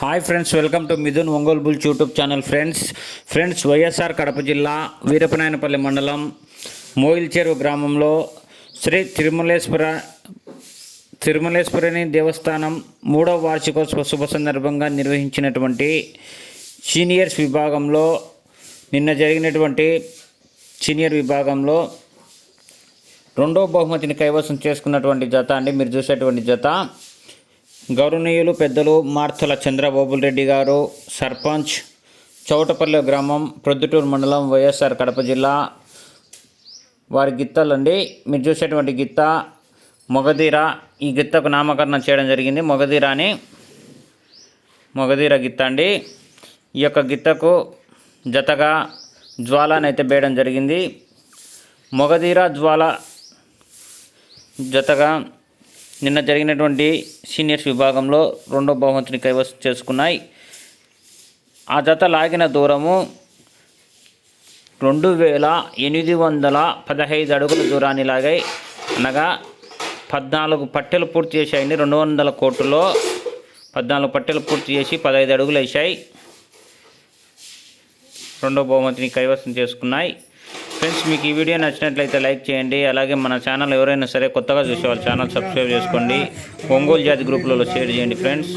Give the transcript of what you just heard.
Hi friends welcome to Mithun Ongole bulls YouTube channel friends friends YSR Kadapa జిల్లా వీరపనాయనపల్లి మండలం మోయిల్చెరువు గ్రామంలో శ్రీ తిరుమలేశ్వర తిరుమలేశ్వరిని దేవస్థానం మూడవ వార్షికోత్సవ శుభ సందర్భంగా నిర్వహించినటువంటి సీనియర్స్ విభాగంలో నిన్న జరిగినటువంటి సీనియర్ విభాగంలో రెండో బహుమతిని కైవసం చేసుకున్నటువంటి జత అండి. మీరు చూసేటువంటి జత. గౌరవనీయులు పెద్దలు మార్తల చంద్రబాబుల్ రెడ్డి గారు సర్పంచ్ చౌటపల్లి గ్రామం ప్రొద్దుటూరు మండలం వైఎస్ఆర్ కడప జిల్లా వారి గిత్తలండి. మీరు చూసేటువంటి గిత్త మొగధీర ఈ గిత్తకు నామకరణం చేయడం జరిగింది. మొగధీర అని మొగధీర గిత్త అండి. ఈ యొక్క గిత్తకు జతగా జ్వాలనైతే వేయడం జరిగింది. మొగధీర జ్వాల జతగా నిన్న జరిగినటువంటి సీనియర్స్ విభాగంలో రెండో బహుమతిని కైవసం చేసుకున్నాయి. ఆ జత లాగిన దూరము రెండు వేల ఎనిమిది వందల పదహైదు అడుగుల దూరాన్ని లాగాయి. అనగా పద్నాలుగు పట్టెలు పూర్తి చేశాయండి రెండు వందల కోట్లలో పద్నాలుగు పట్టెలు పూర్తి చేసి పదహైదు అడుగులు వేసాయి రెండో బహుమతిని కైవసం చేసుకున్నాయి. ఫ్రెండ్స్ మీకు ఈ వీడియో నచ్చినట్లయితే లైక్ చేయండి. అలాగే మన ఛానల్ ఎవరైనా సరే కొత్తగా చూసేవాళ్ళు ఛానల్ సబ్స్క్రైబ్ చేసుకోండి. ఒంగోలు జాతి గ్రూపులలో షేర్ చేయండి ఫ్రెండ్స్.